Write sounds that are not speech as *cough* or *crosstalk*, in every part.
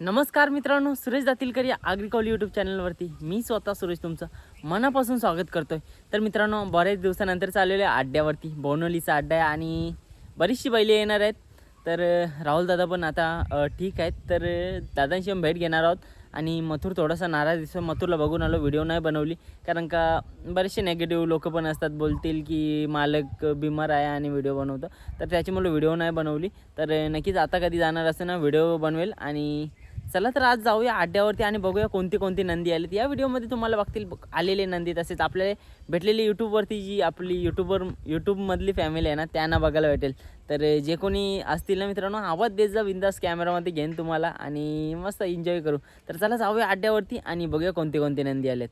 नमस्कार मित्रांनो सुरेश दातीलकर या आग्रिकॉल यूट्यूब चॅनलवरती. मी स्वतः सुरेश तुमचं मनापासून स्वागत करतोय. तर मित्रांनो बऱ्याच दिवसानंतर चाललेल्या अड्ड्यावरती बोनोलीचा अड्डा आहे आणि बरीचशी बैले येणार आहेत. तर राहुल दादा पण आता ठीक आहेत. तर दादांशी आम्ही भेट घेणार आहोत आणि मथुर थोडासा नाराज दिसतो मथुरला बघून आलो व्हिडिओ नाही बनवली. कारण का बरेचसे नेगेटिव्ह लोक पण असतात बोलतील की मालक बिमार आहे आणि व्हिडिओ बनवतो. तर त्याची मला व्हिडिओ नाही बनवली. तर नक्कीच आता कधी जाणार असं ना व्हिडिओ बनवेल आणि चला तर आज जाऊया अड्ड्यावरती आणि बघूया कोणती कोणती नंदी आलीत या व्हिडिओमध्ये तुम्हाला बघतील बघ- आलेले नंदी तसेच आपल्याला भेटलेली यूट्यूबवरती जी आपली यूट्यूबवर यूट्यूबमधली फॅमिली आहे ना त्यांना बघायला भेटेल. तर जे कोणी असतील ना मित्रांनो आवाज देत जा बिंदास कॅमेरामध्ये घेईन तुम्हाला आणि मस्त एन्जॉय करू. तर चला जाऊया अड्ड्यावरती आणि बघूया कोणते कोणते नंदी आलेत.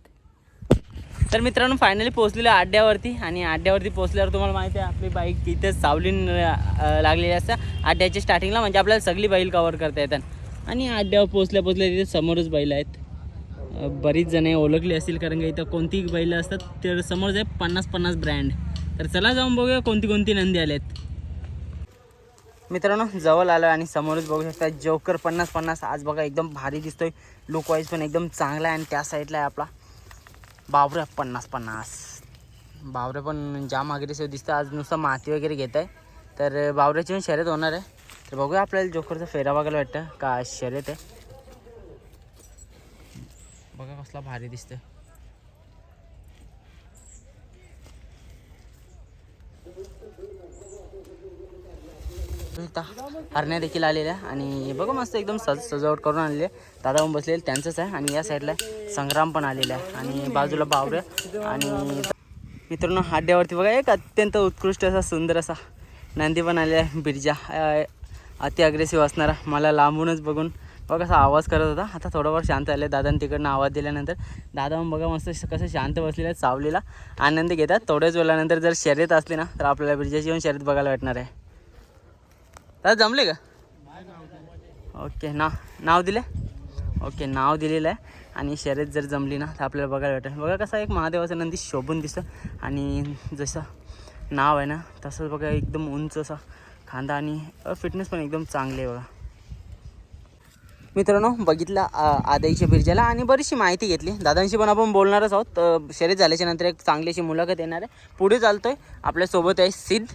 तर मित्रांनो फायनली पोहोचलेलो आहे अड्ड्यावरती आणि अड्ड्यावरती पोहोचल्यावर तुम्हाला माहिती आहे आपली बाईक तिथे सावलीन लागलेली असते. अड्ड्याच्या स्टार्टिंगला म्हणजे आपल्याला सगळी बाईल कवर करता येतात. आणि आड्यावर पोचल्या पोचल्या तिथे समोरच बैल आहेत. बरीच जणे ओळखली असतील कारण का इथं कोणतीही बैल असतात तर समोरच आहे पन्नास पन्नास ब्रँड तर चला जाऊन बघूया कोणती कोणती नंदी आल्यात मित्रांनो जवळ आलो आणि समोरच बघू शकता जोकर पन्नास पन्नास. आज बघा एकदम भारी दिसतोय. लुक वाईज पण एकदम चांगला आहे आणि त्या साईडला आहे आपला बावऱ्या पन्नास पन्नास. बावऱ्या पण जाम अग्रेसिव्ह दिसतं आज नुसतं माती वगैरे घेत आहे तर बावऱ्याची पण शर्यत होणार आहे. तर बघूया आपल्याला जोकरचा फेरा बघायला वाटतं का शर्यत आहे बघा कसला भारी दिसतोय. हरण्या देखील आलेल्या आणि बघा मस्त एकदम सज सजावट करून आणले दादा पण बसलेले त्यांचंच आहे आणि या साईडला संग्राम पण आलेला आहे आणि बाजूला बावऱ्या आणि मित्रांनो हाड्यावरती बघा एक अत्यंत उत्कृष्ट असा सुंदर असा नंदी पण आलेला आहे बिरजा. अति अग्रेसिव्ह असणारा. मला लांबूनच बघून बघा कसा आवाज करत होता. आता थोडाफार शांत आले. दादाने तिकडनं आवाज दिल्यानंतर दादा मग बघा मस्त कसं शांत बसलेलं आहे सावलीला आनंद घेतात. थोड्याच वेळानंतर जर शर्यत असली ना तर आपल्याला बिरजाची पण शर्यत बघायला भेटणार आहे. दादा जमले का? ओके नाव नाव दिले? ओके नाव दिलेलं आहे. आणि शर्यत जर जमली ना तर आपल्याला बघायला भेटेल. बघा कसं एक महादेवाचं नंदी शोभून दिसतं. आणि जसं नाव आहे ना तसंच बघा एकदम उंच असं खांदा आणि फिटनेस पण एकदम चांगली आहे बघा. मित्रांनो बघितलं आ- आदाईच्या बिरजाला आणि बरीचशी माहिती घेतली. दादांशी पण आपण बोलणारच आहोत. अ, शर्यत झाल्याच्यानंतर एक चांगली अशी मुलाखत येणार आहे. पुढे चालतोय. आपल्यासोबत आहे सिद्ध.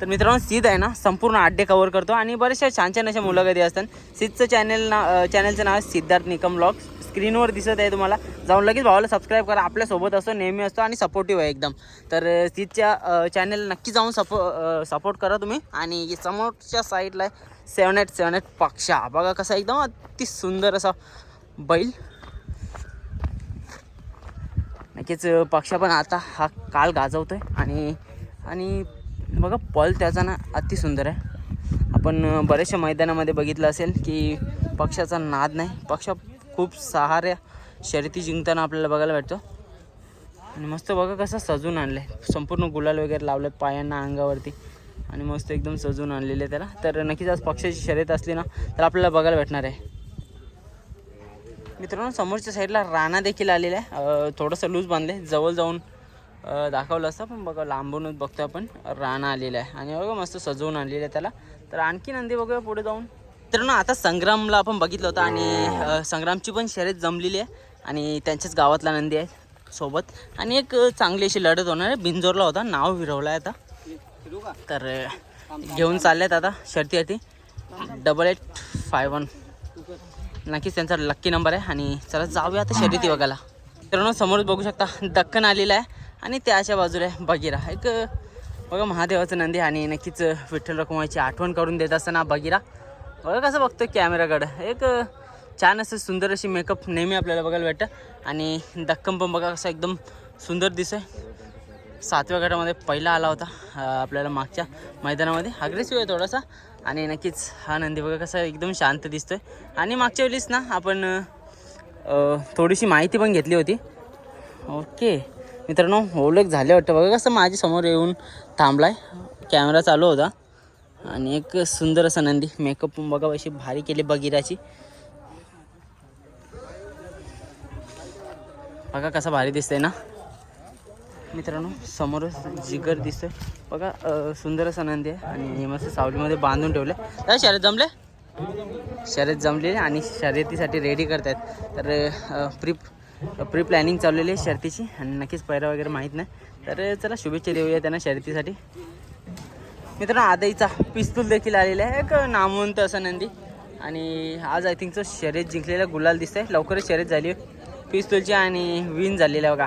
तर मित्रांनो सिद्ध आहे ना संपूर्ण आड्डे कवर करतो आणि बऱ्याचशा छान छान अशा मुलाखती असतात. सिद्धचं चॅनल ना चॅनलचं नाव आहे सिद्धार्थ निकम ब्लॉग्स स्क्रीनवर दिसत आहे तुम्हाला. जाऊन लगेच भावाला सबस्क्राईब करा. आपल्यासोबत असतो नेहमी असतो आणि सपोर्टिव्ह आहे एकदम. तर तिच्या चॅनल नक्की जाऊन सपो सपोर्ट करा तुम्ही. आणि समोरच्या साईडला आहे सेवन एट सेवन एट पक्षा. बघा कसा एकदम अति सुंदर असा बैल. नक्कीच पक्षा पण आता हा काल गाजवतो आहे आणि आणि बघा पल त्याचा ना अति सुंदर आहे. आपण बऱ्याचशा मैदानामध्ये बघितलं असेल की पक्षाचा नाद नाही. पक्ष खूप सहाऱ्या शर्यती जिंकताना आपल्याला बघायला भेटतो. आणि मस्त बघा कसं सजून आणलं आहे संपूर्ण गुलाल वगैरे लावले पायांना अंगावरती. आणि मस्त एकदम सजून आणलेले त्याला. तर नक्कीच आज पक्षाची शर्यत असली ना तर आपल्याला बघायला भेटणार आहे. मित्रांनो समोरच्या साईडला राणा देखील आलेला आहे. थोडंसं लूज बांधले जवळ जाऊन दाखवलं असतं पण बघा लांबूनच बघतो आपण. राणा आलेला आहे. आणि बघा मस्त सजवून आणलेलं आहे त्याला. तर आणखी नंदी बघूया पुढे जाऊन. मित्रांनो आता संग्रामला आपण बघितलं होतं आणि संग्रामची पण शर्यत जमलेली आहे आणि त्यांच्याच गावातला नंदी आहे सोबत. आणि एक चांगली अशी लढत होणार आहे. बिंजोरला होता नाव विरवलं आहे आता. तर घेऊन चालल्यात आता शर्तीसाठी डबल एट फाय वन नक्कीच त्यांचा लक्की नंबर आहे आणि चला जाऊया आता शर्यती बघायला. मित्रांनो समोरच बघू शकता दक्कन आलेला आहे आणि त्याच्या बाजूला आहे बगिरा एक बघा महादेवाचं नंदी आणि नक्कीच विठ्ठल रखुमाची आठवण करून देत असताना बगिरा बघा कसं बघतो कॅमेराकडं एक छान असं सुंदर अशी मेकअप नेहमी आपल्याला बघायला भेटतं. आणि दक्कम पण बघा कसं एकदम सुंदर दिसतोय. सातव्या गटामध्ये पहिला आला होता आपल्याला मागच्या मैदानामध्ये. अग्रेसिव्ह आहे थोडासा. आणि नक्कीच हा नंदी बघा कसा एकदम शांत दिसतोय. आणि मागच्या वेळीच ना आपण थोडीशी माहिती पण घेतली होती. ओके. मित्रांनो ओळख झाले वाटतं बघा कसं माझ्यासमोर येऊन येऊन थांबलाय. कॅमेरा चालू होता. आणि एक सुंदर असा नंदी. मेकअप पण बघा अशी भारी केली बगिराची. बघा कसा भारी दिसतंय ना. मित्रांनो समोरच जिगर दिसतोय. बघा सुंदर असा नंदी आहे आणि मस्त सावलीमध्ये बांधून ठेवले काय शर्यत जमले? शर्यत जमलेली आणि शर्यतीसाठी रेडी करतायत. तर प्री प्री प्लॅनिंग चाललेली आहे शर्तीची आणि नक्कीच पैरा वगैरे माहीत नाही. तर चला शुभेच्छा देऊया त्यांना शर्यतीसाठी. मित्रांनो आदईचा पिस्तूल देखील आलेला आहे. एक नामवंत असं नंदी. आणि आज आय थिंकचं शर्यत जिंकलेला गुलाल दिसतंय. लवकरच शर्यत झाली पिस्तूलची आणि विन झालेली आहे बघा.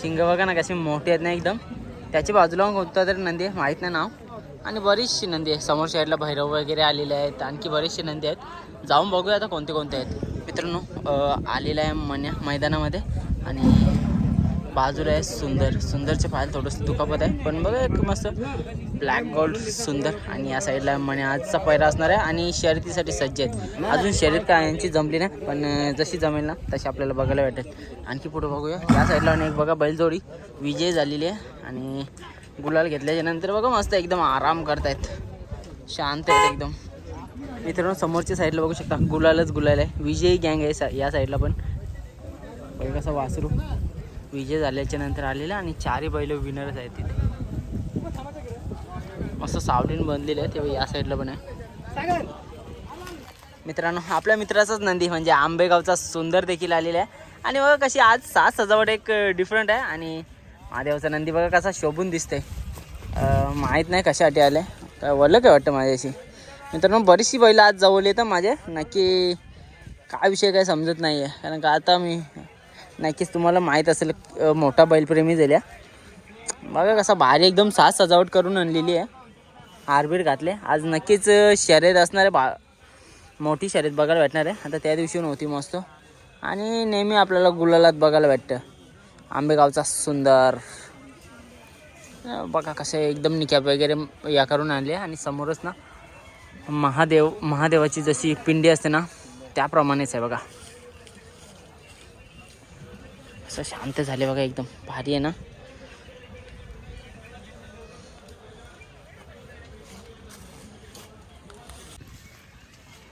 शिंग बघा ना कशी मोठी आहेत ना एकदम. त्याच्या बाजूला कोणता तरी नंदी आहे माहीत नाही नाव. आणि बरीचशी नंदी आहे. समोर साईडला भैरव वगैरे आलेले आहेत. आणखी बरेचसे नंदी आहेत. जाऊन बघूया आता कोणते कोणते आहेत. मित्रांनो आलेला आहे मन्या मैदानामध्ये. आणि बाजूला आहे सुंदर. सुंदरचे पाहायला थोडंसं दुखापत आहे. पण बघा एक मस्त ब्लॅक गोल्ड सुंदर. आणि या साईडला म्हणे आजचा पैरा असणार आहे आणि शर्यतीसाठी सज्ज आहेत. अजून शर्यत काय यांची जमली नाही पण जशी जमेल ना तशी आपल्याला बघायला भेटेल. आणखी पुढे बघूया. या साईडला आणि एक बघा बैलजोडी. विजय झालेली आहे आणि गुलाल घेतल्याच्या नंतर बघा मस्त एकदम आराम करतायत. शांत आहेत एकदम. मित्रांनो समोरच्या साईडला बघू शकता गुलालच गुलाल आहे. विजयी गँग आहे सा- या साईडला पण. कसं वासरू. विजय झाल्याच्यानंतर आलेला आणि चारही बैल विनरच आहेत तिथे. मस्त सावलीन बनलेले आहे तेव्हा या साईडला पण आहे. मित्रांनो आपल्या मित्राचाच नंदी म्हणजे आंबेगावचा सुंदर देखील आलेला आहे. आणि बघा कशी आज सात सजावट एक डिफरंट आहे. आणि महादेवाचा नंदी बघा कसा शोभून दिसते माहीत नाही कशासाठी आले काय वरलं काय वाटतं माझ्याशी? मित्रांनो बरीचशी बैलं आज जवळ येतं माझे नक्की काय विषय काय समजत नाही आहे कारण का आता मी नक्कीच तुम्हाला माहीत असेल मोठा बैलप्रेमी झाल्या. बघा कसा भारी एकदम साज सजावट करून आणलेली आहे. हारबीर घातले. आज नक्कीच शर्यत असणार आहे बा मोठी शर्यत बघायला भेटणार आहे. आता त्या दिवशी नव्हती मस्त. आणि नेहमी आपल्याला गुलालात बघायला भेटतं. आंबेगावचा सुंदर. बघा कसे एकदम निकॅप वगैरे या करून आणले. आणि समोरच ना महादेव महादेवाची जशी पिंडी असते ना त्याप्रमाणेच आहे बघा. असं शांत झाले बघा एकदम. भारी आहे ना?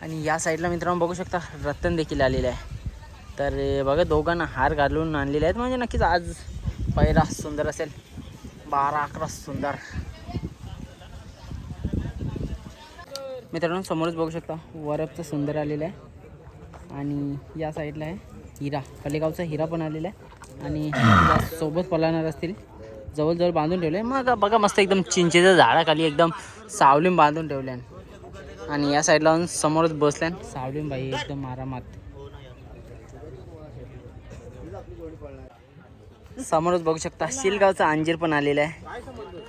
आणि या साईडला मित्रांनो बघू शकता रतन देखील आलेलं आहे. तर बघा दोघांना हार घालून आणलेले आहेत. म्हणजे नक्कीच आज पहिला सुंदर असेल. बारा अकरा सुंदर. मित्रांनो समोरच बघू शकता वरपचं सुंदर आलेलं आहे. आणि या साईडला आहे. हिरा कलेगावचा हिरा पण आलेला आहे. आणि सोबत पलाणार असतील. जवळजवळ बांधून ठेवले मग बघा मस्त एकदम चिंचेच्या झाडाखाली एकदम सावलीम बांधून ठेवल्यान आणि या साईडला समोरच बसल्यान सावलीम बाई एकदम आरामात. समोरच बघू शकता शिलगावचा अंजीर पण आलेला आहे.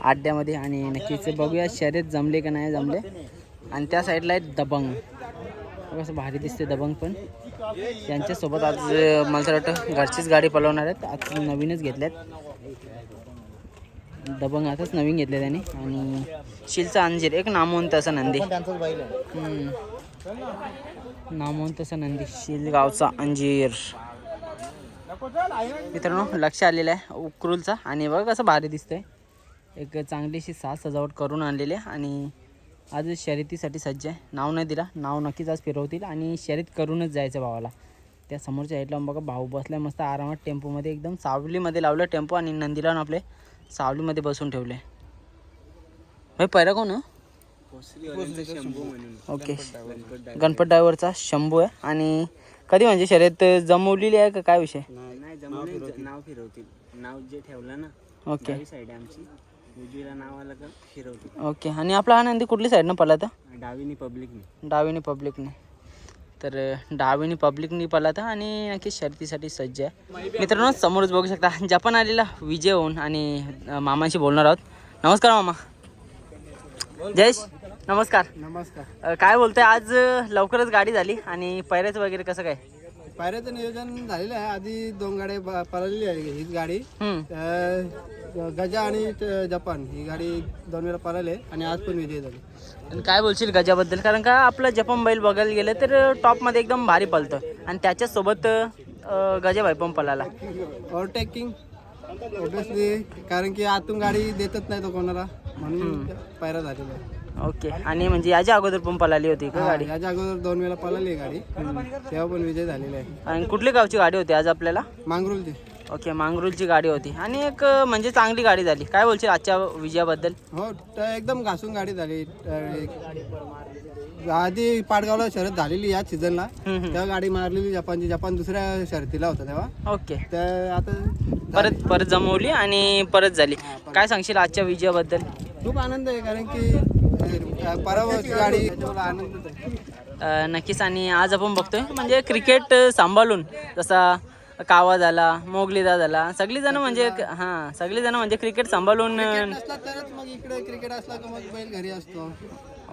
आड्ड्यामध्ये आणि नक्कीच बघूया शर्यत जमले का नाही जमले. आणि त्या साईडला आहे दबंग. कसं असं भारी दिसते दबंग पण. त्यांच्यासोबत आज मला तर वाटतं घरचीच गाडी पळवणार आहेत. आज नवीनच घेतल्यात. दबंग आताच नवीन घेतले त्यांनी. आणि शिलचा अंजीर एक नामवंत असा नंदी. नामवंत असा नंदी शिलगावचा अंजीर. मित्रांनो लक्ष आलेलं आहे उकरूलचा. आणि बघा कसं भारी दिसतंय. एक चांगलीशी साज सजावट करून आणलेली आहे. आणि आज शर्यतीसाठी सज्ज आहे. नाव नाही दिला नाव नक्कीच आज फिरवतील आणि शर्यत करूनच जायचं भावाला. त्या समोरच्या साईडला बघा भाऊ बसलाय मस्त आरामात टेम्पोमध्ये एकदम सावलीमध्ये लावलं टेम्पो आणि नंदीला आपले सावलीमध्ये बसून ठेवले. भाई पैरा कोण? ओके गणपत ड्रायव्हरचा शंभू आहे. आणि कधी म्हणजे शर्यत जमवलेली आहे का? काय विषय? नाव फिरवतील. नाव जे ठेवलं ना ओके साईड आमची. उजवीला नाव आलं का? फिरवतील ओके. आणि आपला हा नंदी कुठली साईडनं पळला तर? डावीनी पब्लिकने डावीने पब्लिकने तर डावीने पब्लिकने पळला तर आणि नक्की शर्यतीसाठी सज्ज आहे. मित्रांनो समोरच बघू शकता जपान आलेला विजय होऊन आणि अं, मामांशी बोलणार आहोत. नमस्कार मामा. जयश नमस्कार. नमस्कार. अं, काय बोलतोय? आज अं, लवकरच गाडी झाली आणि पैऱ्याचं वगैरे कसं काय? पायऱ्याचं नियोजन झालेलं आहे. आधी दोन गाड्या पळालेली आहे हीच गाडी. अं, गजा आणि त- जपान ही गाडी दोन वेळा पळाली आहे आणि आज पण विजय झाली. आणि काय बोलशील गजाबद्दल? कारण का आपलं जपम बैल बघायला गेलं तर टॉपमध्ये एकदम भारी पळतं. आणि त्याच्यासोबत अं, गजाभाई पण पळाला. ओव्हरटेकिंग ऑब्विसली कारण की आतून गाडी देतच नाही तो कोणाला. म्हणून पायरा झालेला आहे ओके. आणि म्हणजे याच्या अगोदर पण पळाली होती का गाडी? याच्या अगोदर दोन वेळा पळाली आहे गाडी. तेव्हा पण विजय झालेला आहे. आणि कुठली गावची गाडी होती आज आपल्याला? मांगरुलची. ओके मांगरूलची गाडी होती. आणि एक म्हणजे चांगली गाडी झाली. काय बोलशील आजच्या विजयाबद्दल? हो त- एकदम घासून गाडी झाली. एक आधी पाडगावला शर्यत झालेली या सीझनला. हम्म, हम्म. तेव्हा गाडी मारलेली जपानची. जपान दुसऱ्या शर्यतीला होता तेव्हा. ओके. त्या आता परत परत जमवली आणि परत झाली. काय सांगशील आजच्या विजयाबद्दल? खूप आनंद आहे कारण की नक्कीच आणि आज आपण बघतोय म्हणजे क्रिकेट सांभाळून जसा कावा झाला मोगलीदा झाला सगळी जण म्हणजे हां सगळी जण म्हणजे क्रिकेट सांभाळून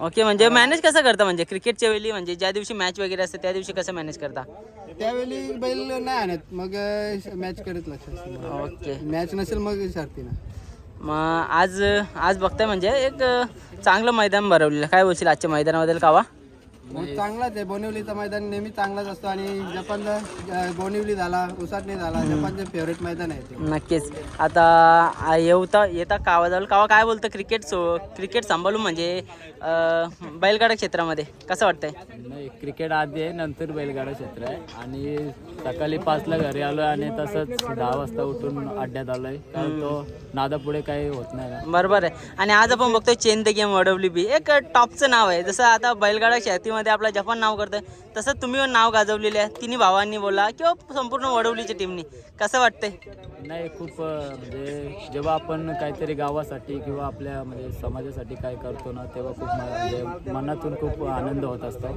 ओके म्हणजे मॅनेज कसं करता म्हणजे? क्रिकेटच्या वेळी म्हणजे ज्या दिवशी मॅच वगैरे असते त्या दिवशी कसं मॅनेज करता? त्यावेळी बैल नाही आणत मग मॅच करत लक्ष असतं. ओके. मॅच नसेल मग शर्तीनं मग आज आज बघताय म्हणजे एक चांगलं मैदान भरवलेलं. काय बोलशील? आजच्या मैदानाबद्दल कावा? चांगलाच आहे. बोनिवलीचा मैदान नेहमी चांगलाच असतो आणि जपानचा बोनिवली झाला उसाटणी झाला जपानचे फेवरेट मैदान आहे ते. नक्कीच. आता येवता येता कावाजवळ कावा काय बोलतं क्रिकेट सो क्रिकेट सांभाळून म्हणजे अ, बैलगाडा क्षेत्रामध्ये कसं वाटतंय? नाही क्रिकेट आधी आहे नंतर बैलगाडा क्षेत्र आहे. आणि सकाळी पाचला घरी आलो आणि तसंच दहा वाजता उठून अड्ड्यात आलोय. कारण तो नादापुढे काही होत नाही ना. बरोबर आहे. आणि आज आपण बघतोय chain the game W B. एक टॉपचं नाव आहे. जसं आता बैलगाडा शर्यतीमध्ये आपला जपान नाव करतोय. तसं तुम्ही नाव गाजवलेले आहे. तिन्ही भावांनी बोला किंवा संपूर्ण वडवलीच्या टीमनी कसं वाटतंय? नाही खूप म्हणजे जेव्हा आपण काहीतरी गावासाठी किंवा आपल्या म्हणजे समाजासाठी काय करतो ना तेव्हा खूप म्हणजे मनातून खूप आनंद होत असतो.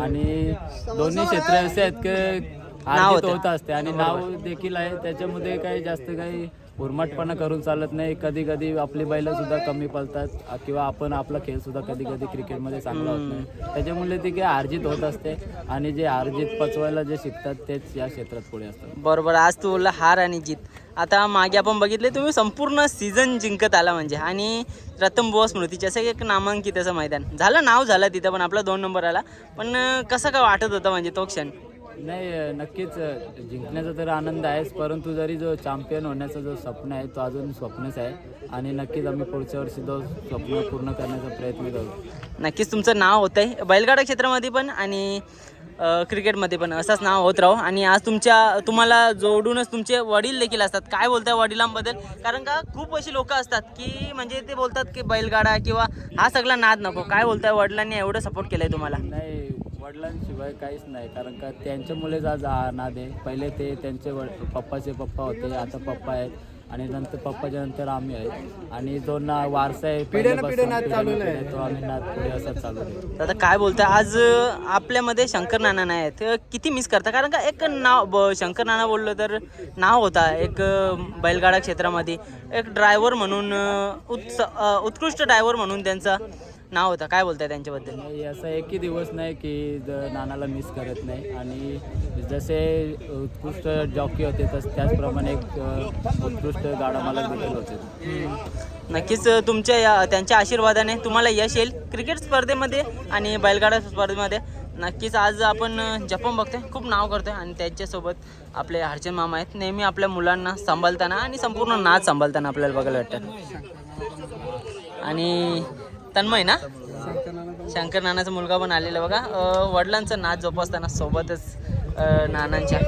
आणि दोन्ही क्षेत्र असे आहेत की. होत असते आणि नाव देखील आहे. त्याच्यामध्ये काही जास्त काही उर्मटपणा करून चालत नाही. कधी कधी आपली बैल सुद्धा कमी पळतात किंवा आपण आपला खेळ सुद्धा कधी कधी क्रिकेटमध्ये चांगला होत नाही. त्याच्यामुळे ती काही अर्जित होत असते आणि जे अर्जित पचवायला जे शिकतात तेच या क्षेत्रात पुढे असतात. बरोबर आज तू बोलला हार आणि जीत. आता मागे आपण बघितले तुम्ही संपूर्ण सीझन जिंकत आला म्हणजे. आणि रतन बोस स्मृतीचे असं एक नामांकित असं मैदान. झालं नाव झालं तिथं पण आपला दोन नंबर आला. पण कसं काय वाटत होतं म्हणजे तो क्षण? नाही नक्कीच जिंकण्याचा तर आनंद आहेच परंतु जरी जो चॅम्पियन होण्याचा जो स्वप्न आहे तो अजून स्वप्नच आहे. आणि नक्कीच आम्ही पुढच्या वर्षी तो स्वप्न पूर्ण करण्याचा प्रयत्न करू. नक्कीच तुमचं नाव होतं आहे बैलगाडा क्षेत्रामध्ये पण आणि क्रिकेटमध्ये पण असंच नाव होत राहो. आणि आज तुमच्या तुम्हाला जोडूनच तुमचे वडील देखील असतात. काय बोलताय वडिलांबद्दल? कारण का खूप अशी लोक असतात की म्हणजे ते बोलतात की बैलगाडा किंवा हा सगळा नाद नको. काय बोलताय वडिलांनी? एवढं सपोर्ट केलंय तुम्हाला. नाही वडिलांशिवाय काहीच नाही. कारण का त्यांच्यामुळेच आज नाद आहे. पहिले ते त्यांचे वड पप्पाचे पप्पा होते आता पप्पा आहेत. आणि नंतर पप्पाच्या नंतर आम्ही आहे. आणि जो ना वारसा आहे पिढ्यानं पिढ्या नाद पहिल्यापासून तो आम्ही नाद पुढे असाच चालू आहे. तर आता काय बोलताय? आज अं, आपल्यामध्ये शंकर नाना नाही आहेत. किती मिस करता? कारण का एक नाव ब- शंकर नाना बोललो तर नाव होता. एक अं, बैलगाडा क्षेत्रामध्ये. एक ड्रायव्हर म्हणून अं, उत्स अं, उत्कृष्ट ड्रायव्हर म्हणून त्यांचं नाव होतं? काय बोलताय त्यांच्याबद्दल? नाही असा एकही दिवस नाही की ज- नानाला मिस करत नाही. आणि जसे उत्कृष्ट जॉकी होते तस त्याचप्रमाणे एक अ, उत्कृष्ट गाडा मला देखील होते नक्कीच अं, तुमच्या या त्यांच्या आशीर्वादाने तुम्हाला यश येईल क्रिकेट स्पर्धेमध्ये आणि बैलगाडा स्पर्धेमध्ये. नक्कीच आज आपण अं, जपान बघतोय खूप नाव करतोय आणि त्यांच्यासोबत आपले हरचंद मामा आहेत. नेहमी आपल्या मुलांना सांभाळताना आणि संपूर्ण नाच सांभाळताना आपल्याला बघायला वाटतं आणि तन्मय ना? शंकर नानाचा मुलगा पण आलेला बघा. वडिलांचं नाच जोपासताना सोबतच नानांच्या.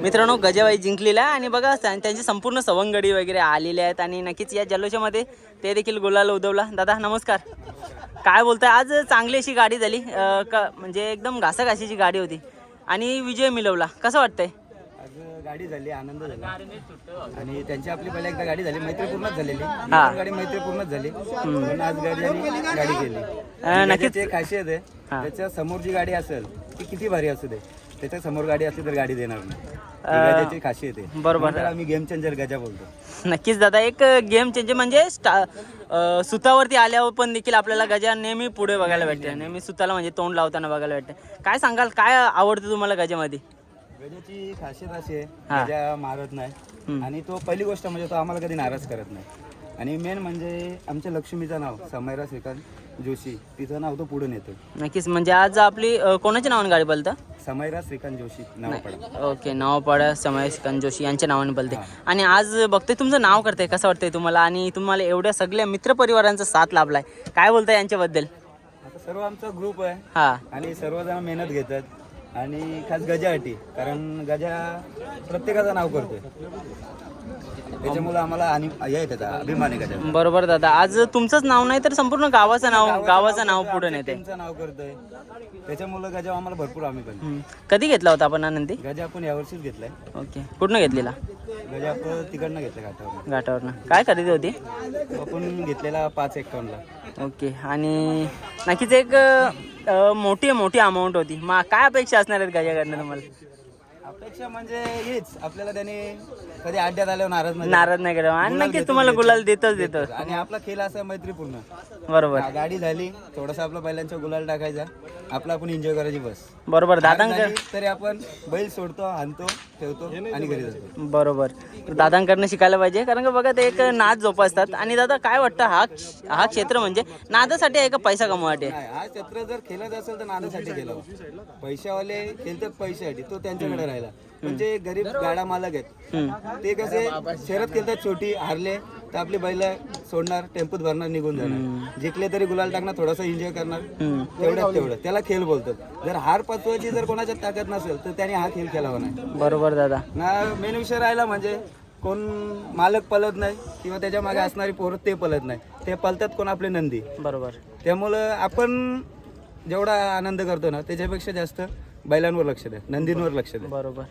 मित्रांनो गजाबाई जिंकलेला आहे आणि बघा त्यांची संपूर्ण सवंगडी वगैरे आलेल्या आहेत आणि नक्कीच या जल्लोषामध्ये ते देखील गुलाल उदवला दादा नमस्कार. काय बोलताय? आज चांगली अशी गाडी झाली. का म्हणजे एकदम घासाघाशीची गाडी होती. आणि विजय मिळवला. कसं वाटतंय? गाडी झाली आनंद झाला. आणि त्यांची आपली पहिल्या एकदा गाडी झाली मैत्रीपूर्णच झालेली. हा. गाडी मैत्रीपूर्णच झाली. आज गाडी गाडी केली आणि नक्कीच. त्याची एक खासियत आहे हा. त्याच्यासमोर जी गाडी असेल ती किती भारी असू दे. त्याच्यासमोर गाडी असली तर गाडी देणार नाही. खासियत आहे. बरोबर. आम्ही गेम चेंजर गजा बोलतो. नक्कीच दादा एक गेम चेंज म्हणजे स्टा अं, सुतावरती आल्यावर पण देखील आपल्याला गजा नेहमी पुढे बघायला भेटते. नेहमी सुताला म्हणजे तोंड लावताना बघायला भेटते. काय सांगाल? काय आवडतं तुम्हाला गजामध्ये? गजाची खासियत अशी हा. आहे गजा मारत नाही. आणि तो पहिली गोष्ट म्हणजे तो आम्हाला कधी नाराज करत नाही. आणि मेन म्हणजे आमच्या लक्ष्मीचं नाव समयरा श्रीकांत जोशी तिचं नाव तो पुढे नेतो नक्कीच. म्हणजे आज आपली अं, कोणाच्या नावाने गाडी बोलतं? समयरा श्रीकांत जोशी नाव पडा. ओके नाव पाडा. समय सिकंद जोशी यांच्या नावाने बोलते. आणि आज बघते तुमचं नाव करते कसं वाटतंय तुम्हाला? आणि तुम्हाला एवढ्या सगळ्या मित्रपरिवारांचा साथ लाभलाय. काय बोलताय यांच्याबद्दल? आता सर्व आमचा ग्रुप आहे. हा. आणि सर्वजण मेहनत घेतात. आणि खास गजासाठी कारण गजा प्रत्येकाचं नाव करतोय. त्याच्यामुळे आम्हाला आणि हे आहे त्याचा अभिमान आहे त्याच्यात बरोबर दादा आज तुमचंच नाव नाही तर संपूर्ण गावाचं नाव गावाचं नाव पुढे नेते त्यांचं नाव करतोय. त्याच्यामुळे गजा आम्हाला भरपूर आम्ही पण. हम्म. कधी घेतला होता आपण आनंदी गजा आपण यावर्षीच घेतलाय. ओके. कुठनं घेतलेला? गजा आपण तिकडनं घेतलं घाटावर घाटावरनं. काय खरेदी होती? आपण घेतलेला पाच एकावन्नला. ओके. आणि नक्कीच एक अ, मोठी मोठी अमाऊंट होती. मग काय अपेक्षा असणार आहेत गजाकडनं तुम्हाला? अपेक्षा म्हणजे हेच. आपल्याला त्याने कधी अड्ड्यात आल्यावर नाराज नाही नाराज नाही आणि नक्कीच तुम्हाला गुलाल देतच देतो आणि आपला खेळ असा मैत्रीपूर्ण. बरोबर. गाडी झाली थोडासा आपला बैलांचा गुलाल टाकायचा. आपला आपण एन्जॉय करायची बस. बरोबर. हार दादांक झाली तरी आपण बैल सोडतो आणतो ठेवतो आणि घरी जातो. बरोबर. दादांकडनं शिकायला पाहिजे. कारण का बघा ते एक नाद जोपासतात. आणि दादा काय वाटतं? हा हा क्षेत्र म्हणजे नादासाठी आहे का पैसा कमवासाठी नाही हा क्षेत्र जर खेळत असेल तर नाण्यासाठी केला पैशावाले खेळतात पैशासाठी. तो त्यांच्याकडे राहिला. पण जे गरीब गाडा मालक आहेत. ते कसे शहरात खेळतात छोटी हारले तर आपली बैल सोडणार टेम्पोत भरणार निघून जाणार. जिंकले तरी गुलाल टाकणार थोडासा एन्जॉय करणार. तेवढ्यात तेवढं. त्याला खेळ बोलतात. जर हार पचवायची जर कोणाच्यात ताकद नसेल तर त्याने हा खेळ खेळावा नाही. बरोबर दादा. ना मेन विषय राहिला म्हणजे कोण मालक पलत नाही किंवा त्याच्यामागे असणारी पोरं ते पलत नाही. ते पलतात कोण आपले नंदी. बरोबर. त्यामुळं आपण जेवढा आनंद करतो ना त्याच्यापेक्षा जास्त बैलांवर लक्ष द्या नंदींवर लक्ष द्या. बरोबर.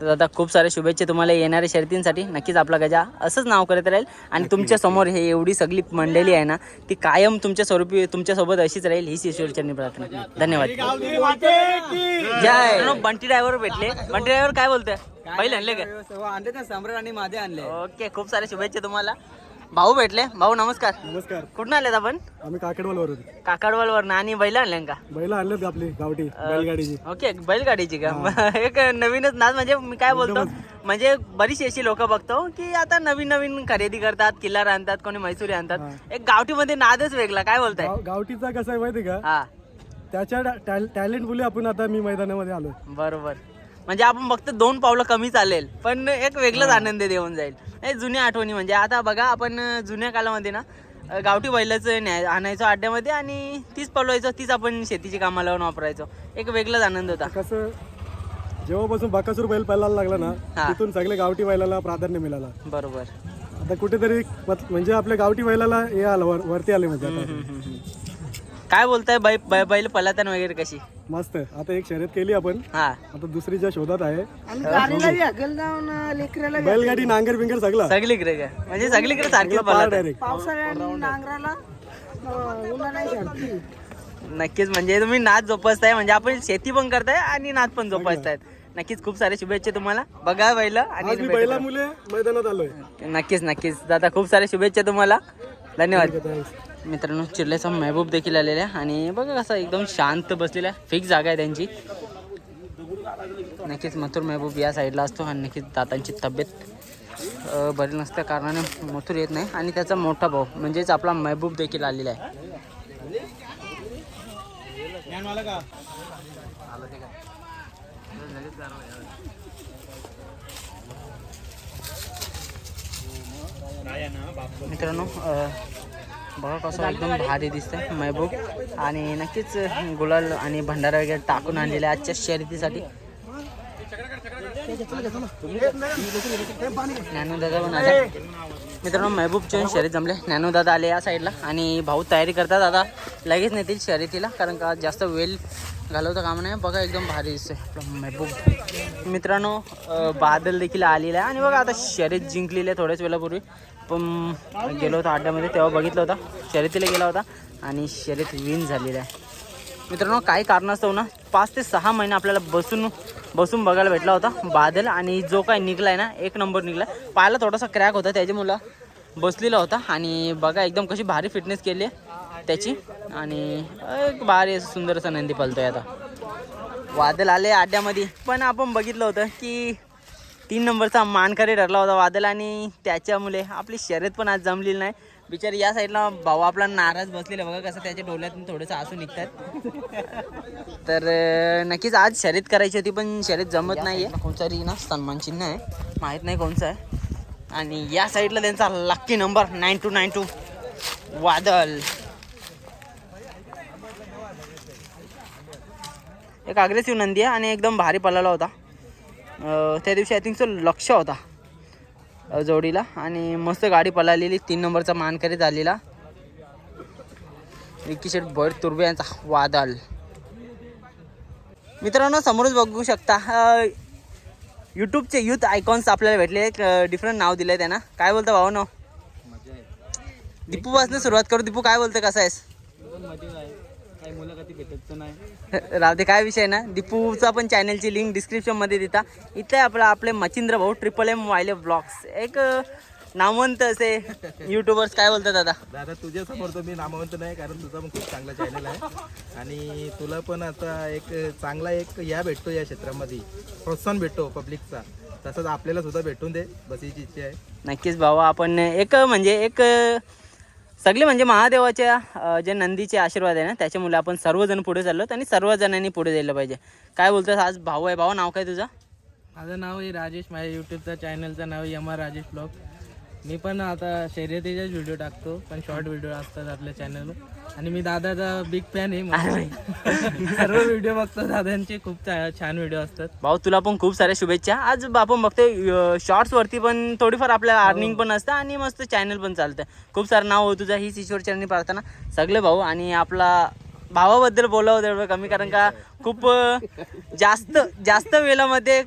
तर दादा खूप सारे शुभेच्छा तुम्हाला येणाऱ्या शर्यतींसाठी. नक्कीच आपला गजा असंच नाव करत राहील. आणि तुमच्यासमोर हे एवढी सगळी मंडळी आहे ना ती कायम तुमच्या स्वरूपी तुमच्यासोबत अशीच राहील हीच ईश्वरचरणी प्रार्थना धन्यवाद. जय. बंटी ड्रायव्हर भेटले. बंटी ड्रायव्हर काय बोलतोय? पहिले आणले काय आणले ना सम्राट आणि माझे आणले. ओके खूप सारे शुभेच्छा तुम्हाला. भाऊ भेटले. भाऊ नमस्कार. नमस्कार. कुठून आलेत आपण? आम्ही काकडवालवरून. काकडवालवर आणि बैल आणले का? बैल आणलेत आपली गावठी बैलगाडीची. ओके बैलगाडीची का? *laughs* एक नवीनच नाच म्हणजे मी काय बोलतो? म्हणजे बरीचशी अशी लोक बघतो की आता नवीन नवीन खरेदी करतात किल्लार आणतात कोणी मैसुरी आणतात. एक गावठीमध्ये नादच वेगळा काय बोलताय? गाव- गावठीचा कसं आहे माहिती का? हा. त्याच्या टॅलेंट मुले आपण आता मी मैदानामध्ये आलो बरोबर. म्हणजे आपण फक्त दोन पावलं कमी चालेल पण एक वेगळाच आनंद देऊन जाईल. हे जुन्या आठवणी म्हणजे आता बघा आपण जुन्या कालामध्ये ना गावठी बैलाचं न्याय आणायचो अड्ड्यामध्ये आणि तीच पळवायचो तीच आपण शेतीची कामाला लावून वापरायचो. एक वेगळाच आनंद होता. कसं जेव्हापासून बाकासूर बैल पळायला लागला ना. तिथून सगळे गावठी बैलाला प्राधान्य मिळाला. बरोबर. आता कुठेतरी म्हणजे आपल्या गावठी बैलाला हे आलं वर- वरती आले म्हणजे काय बोलताय? बै बै- बैल पलातन वगैरे कशी? मस्त. आता एक शर्यत केली आपण. हा. आता दुसरीच्या शोधात आहे बैलगाडी नांगर बिंगर सगळा. सगळीकडे काय म्हणजे सगळीकडे सारखीच डायरेक्ट नक्कीच म्हणजे तुम्ही नाच जोपासताय. म्हणजे आपण शेती पण करताय आणि नाच पण जोपासतायत. नक्कीच खूप सारे शुभेच्छा तुम्हाला. बघा बैल आणि आज मी बैला मुले मैदानात आलोय. नक्कीच नक्कीच. दादा खूप सारे शुभेच्छा तुम्हाला. धन्यवाद. मित्रांनो चिरलेचा महबूब देखील आलेला आहे. आणि बघा कसा एकदम शांत बसलेला आहे. फिक्स जागा आहे त्यांची. नक्कीच मथुर महबूब या साईडला असतो आणि नक्कीच दातांची तब्येत बरी नसत्या कारणाने मथुर येत नाही. आणि त्याचा मोठा भाऊ म्हणजेच आपला महबूब देखील आलेला आहे. मित्रांनो अ, बघा कसं एकदम भारी दिसतंय महबूब. आणि नक्कीच गुलाल आणि भंडारा वगैरे टाकून आणलेले आजच्या शर्यतीसाठी. पण आले. मित्रांनो महबूबचे शर्यत जमले. नॅनो दादा आले या साईडला आणि भाऊ तयारी करतात आता. लगेच नेतील शर्यतीला कारण का जास्त वेळ घालवता काम नाही बघा एकदम भारी दिसतोय. महबूब. मित्रांनो बादल देखील आलेला आहे. आणि बघा आता शर्यत जिंकलेली आहे थोड्याच वेळापूर्वी. पण गेलो होतो अड्ड्यामध्ये तेव्हा बघितलं होता. शर्यतीला गेला होता आणि शर्यत विन झालेला आहे. मित्रांनो काही कारणास्तव ना पाच ते सहा महिने आपल्याला बसून बसून बघायला भेटला होता. बादल आणि जो काय निघलाय ना एक नंबर निघला. पायाला थोडासा क्रॅक होता त्याच्या मुलं. बसलेला होता आणि बघा एकदम कशी भारी फिटनेस केली आहे त्याची. आणि एक भारी असं सुंदर असं नंदी पलतोय आता. वादल आले आड्ड्यामध्ये पण आपण बघितलं होतं की तीन नंबरचा मानकरी ठरला होता वादल आणि त्याच्यामुळे आपली शर्यत पण आज जमलेली नाही. बिचारी या साईडला भाऊ आपला नाराज बसलेला बघा कसं त्याच्या डोळ्यातून थोडंसं आसू निघतात. तर नक्कीच आज शर्यत करायची होती पण शर्यत जमत नाही आहे कोणतरी ना सन्मान चिन्ह आहे. माहीत नाही कोणचं आहे. आणि या साईडला त्यांचा lucky number nine two nine two वादल. एक अग्रेसिव्ह नंदी आहे आणि एकदम भारी पळाला होता. त्या दिवशी आय थिंक लक्ष होता. जोडीला. आणि मस्त गाडी पळालेली. तीन नंबरचा मानकरी झालेला. विकी शेट भर तुर्बे यांचा वादल मित्रांनो समोरच बघू शकता यूट्यूबचे युथ आयकॉन्स आपल्याला भेटले एक डिफरंट नाव दिलं आहे त्यांना. काय बोलतं भाऊ नाव दीपूपासून सुरुवात करू. दीपू काय बोलतं कसं आहेस? मुलाखती भेटत तर नाही. *laughs* राहते काय विषय ना? दीपूचा पण चॅनलची लिंक डिस्क्रिप्शनमध्ये देता. इथे आपला आपले मचिंद्र भाऊ ट्रिपल एम वायले ब्लॉग्स एक नामवंत असे युट्यूबर्स काय बोलतात दादा? दादा तुझ्या समोर तर मी नामवंत नाही कारण तुझा पण खूप चांगला चॅनल आहे. आणि तुला पण आता एक चांगला एक या भेटतो या क्षेत्रामध्ये. प्रोत्साहन भेटतो पब्लिकचा तसंच आपल्याला सुद्धा भेटून दे बस हीची इच्छा आहे. नक्कीच भाऊ आपण एक म्हणजे एक सगळे म्हणजे महादेवाच्या जे नंदीचे आशीर्वाद आहे ना त्याच्यामुळे आपण सर्वजण पुढे चाललो आणि सर्वजणांनी पुढे जायला पाहिजे. काय बोलतोस आज? भाऊ आहे. भाऊ नाव काय तुझं? माझं नाव आहे राजेश. माझ्या यूट्यूबच्या चॅनलचं नाव यमा राजेश ब्लॉग मी पण आता शर्यतीचेच व्हिडिओ टाकतो पण शॉर्ट व्हिडिओ असतात आपल्या चॅनलवर आणि मी दादाचा बिग फॅन आहे *laughs* सर्व व्हिडिओ बघतो दादांचे खूप छान व्हिडिओ असतात. भाऊ तुला पण खूप साऱ्या शुभेच्छा. आज आपण बघतोय शॉर्ट्स वरती पण थोडीफार आपल्याला अर्निंग पण असतं आणि मस्त चॅनल पण चालतं खूप सारं नाव हो तुझं हीच ईश्वर चरणी प्रार्थना सगळे भाऊ आणि आपला भावाबद्दल बोलावं तेवढं कमी कारण का खूप जास्त जास्त वेळामध्ये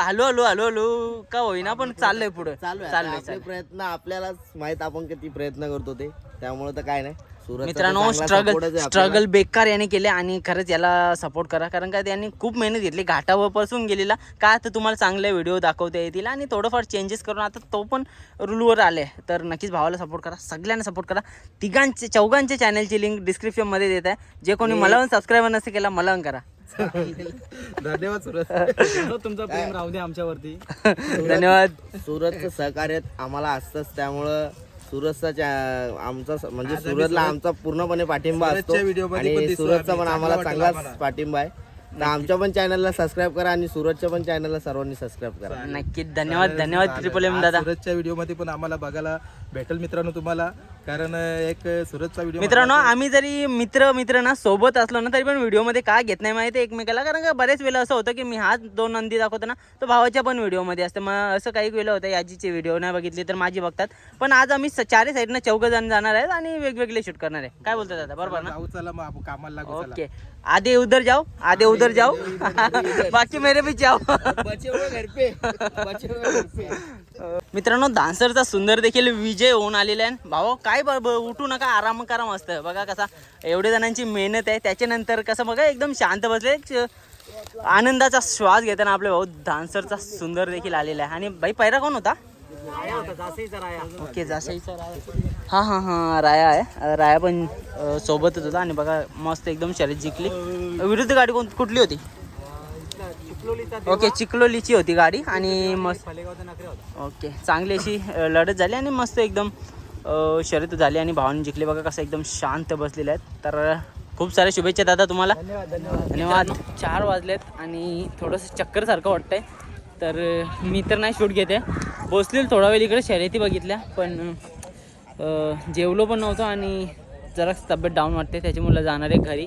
हलू हलू हलू हलू का होईना पण चाललंय पुढं. चाललंय आपले चाललंय. प्रयत्न आपल्यालाच माहीत आपण किती प्रयत्न करतो ते. त्यामुळे तर काय नाही. मित्रांनो स्ट्रगल. स्ट्रगल बेकार याने केले आणि खरंच याला सपोर्ट करा. कारण का त्यांनी खूप मेहनत घेतली घाटावर पासून गेलेला. का आता तुम्हाला चांगले व्हिडिओ दाखवता येतील आणि थोडंफार चेंजेस करून आता तो पण रूलवर आले. तर नक्कीच भावाला सपोर्ट करा सगळ्यांना सपोर्ट करा. तिघांचे चौघांच्या चॅनलची लिंक डिस्क्रिप्शनमध्ये देत आहे. जे कोणी मला सबस्क्राईबर नसेल केला मला करा. *laughs* धन्यवाद सुरत. तुमचं प्रेम राहू दे आमच्यावरती. *laughs* धन्यवाद. सुरतचं सहकार्य आम्हाला असतंच. त्यामुळं सुरतचा चा- आमचा म्हणजे सुरतला आमचा पूर्णपणे पाठिंबा असतो आणि सुरतचा आम्ही. पण आम्हाला चांगला चांगलाच. पाठिंबा आहे तर आमच्या पण चॅनलला सबस्क्राईब करा आणि सुरतच्या पण चॅनलला सर्वांनी सबस्क्राईब करा. नक्कीच. धन्यवाद धन्यवाद ट्रिपल एम दादा. सुरतच्या व्हिडिओमध्ये पण आम्हाला बघायला भेटेल मित्रांनो तुम्हाला. कारण एक सुरतचा व्हिडिओ मित्रांनो आम्ही जरी मित्र मित्र ना सोबत असलो ना तरी पण व्हिडिओमध्ये काय घेत नाही माहिती एकमेकाला? कारण का बरेच वेळा असं होतं की मी हाच दोन नंदी दाखवतो ना तो भावाच्या पण व्हिडिओमध्ये असतं. मग असं काही वेळा होतं याजीचे व्हिडिओ नाही बघितली तर माझी बघतात. पण आज आम्ही चारही साईडनं चौघ जण जाणार आहेत आणि वेगवेगळे शूट करणार आहे. काय बोलतात दादा? बरोबर ना? चला मग कामाला ओके. आधे उधर जाओ आधे उधर जाओ। *laughs* बाकी मेरे भी जाओ। मित्रांनो डान्सरचा सुंदर देखील विजय होऊन आलेला आहे. भाऊ काय उठू नका आराम करा मस्त. बघा कसा एवढे जणांची मेहनत आहे. त्याच्यानंतर कसं बघा एकदम शांत बसले. आनंदाचा श्वास घेताना आपले भाऊ डान्सरचा सुंदर देखील आलेला आहे. आणि भाई पैरा कोण होता? ओके जासाईचा राया. हां हां हां राया आहे. राया पण सोबतच होता आणि बघा मस्त एकदम शर्यत जिंकली. विरुद्ध गाडी कोण कुठली होती? ओके चिखलोलीची होती गाडी आणि मस्त ओके चांगली अशी लढत झाली आणि मस्त एकदम शर्यत झाली आणि भावानी जिंकली. बघा कसं एकदम शांत बसलेले आहेत. तर खूप साऱ्या शुभेच्छा दादा तुम्हाला. धन्यवाद चार वाजलेत आणि थोडंसं चक्करसारखं वाटतंय. तर मी तर नाही शूट घेते. बसलेलो थोडा वेळ इकडे शर्यती बघितल्या पण जेवलो पण नव्हतो आणि जरा तब्येत डाऊन वाटते त्याच्यामुळे जाणार आहे घरी.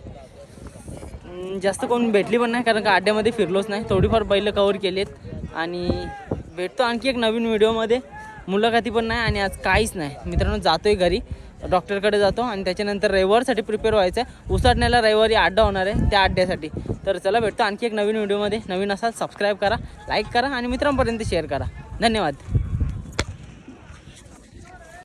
जास्त कोण भेटली पण नाही कारण का आड्यामध्ये फिरलोच नाही. थोडीफार बैल कवर केलेत आणि भेटतो आणखी एक नवीन व्हिडिओमध्ये मुलाखती पण नाही आणि आज काहीच नाही. मित्रांनो जातो आहे घरी. डॉक्टरकडे जातो आणि त्याच्यानंतर रविवारसाठी प्रिपेअर व्हायचं आहे. उसाटण्याला रविवारी अड्डा होणार आहे त्या अड्ड्यासाठी तर चला भेटतो आणखी एक नवीन व्हिडिओमध्ये नवीन असाल सबस्क्राईब करा लाईक करा आणि मित्रांपर्यंत शेअर करा. धन्यवाद.